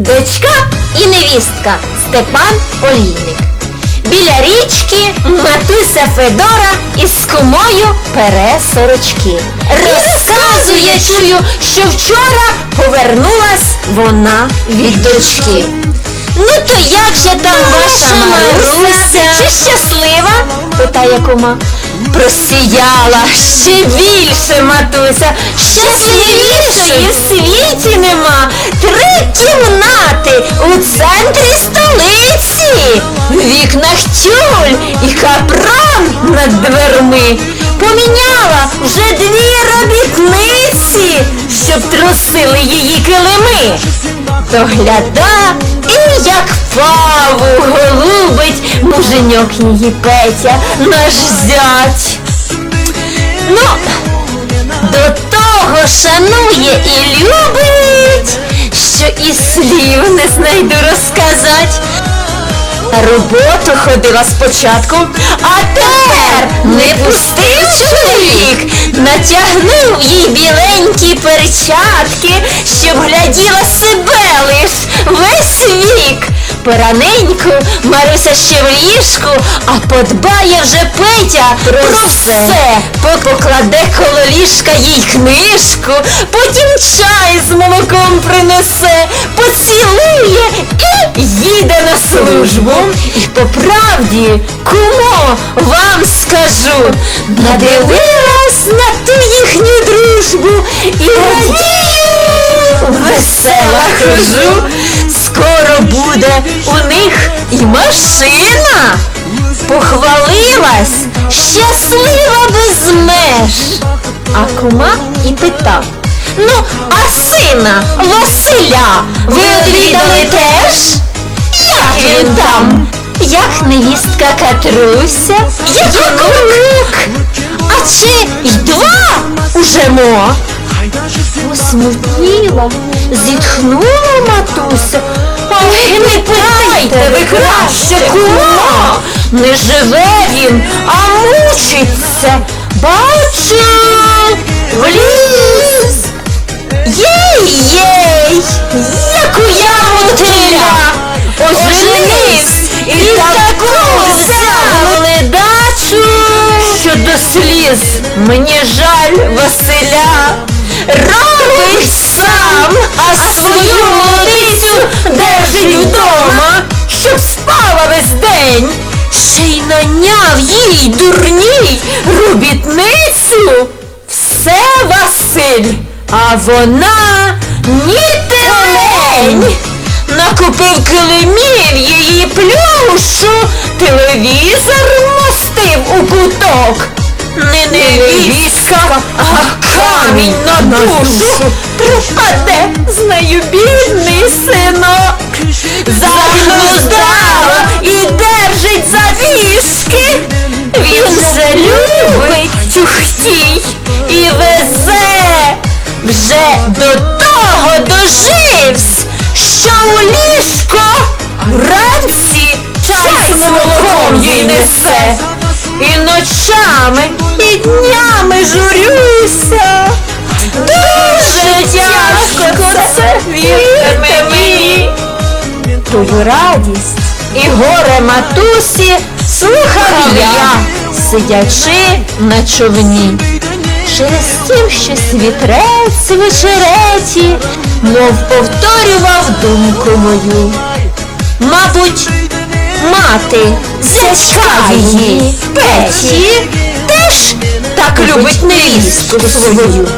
Дочка і невістка Степан Олійник. Біля річки матуся Федора із кумою пере сорочки. Розказує, чую, що вчора повернулась вона від дочки. Ну то як же там ваша Маруся? Чи щаслива? питає кума. Просіяла ще більше, матуся, щасливішої в світі нема. Три кімнати у центрі столиці. В вікнах тюль і капрон над дверми. Поміняла вже дві робітниці, щоб трусили її килими. Догляда і як паву муженьок її Петя, наш зять. Ну, до того шанує і любить, що і слів не знайду розказать. Роботу ходила спочатку, а тепер не пустив чоловік, натягнув їй біленькі перчатки, Пораненьку Маруся ще в ліжку, а подбає вже Петя про, все. По- Покладе коло ліжка їй книжку, потім чай з молоком принесе, поцілує і їде на службу. І по правді, кумо, вам скажу, надивилась на ту їхню дружбу і радію, весела хожу. Скоро буде у них і машина. Похвалилась, щаслива без меж. А кума і питав. Ну, а сина Василя ви одвідали теж? Як він там? Як невістка Катруся? Як онук? А чи й два уже мо? Посмутніла, зітхнула матуся. Ой, не питайте, ви краще кума. Не живе він, а мучиться. Бачу, в ліс. Єй-єй, яку я мотиля, оженись і таку взяв ледачу, що до сліз мені жаль Василя. Робить сам, а свою молодицю держить вдома, щоб спала весь день. Ще й наняв їй дурній робітницю. Все Василь, а вона ні телень. Накупив килимів її плюшу, телевізор мостив у куток. Не невістка, а камінь душу. Пропаде з нею бідний синок. Задню здрава і держить за вішки. Він же любить тюхтій і везе. Вже до того доживсь, що у ліжко вранці чай з молоком їй несе. І ночами, і днями журюся. Тяжко це, вірте мені. Тую радість і горе матусі слухав я, сидячи на човні. Через тім щось вітрець в очереті, мов повторював думку мою. Мабуть, мати зятька її Петі теж так любить невістку свою.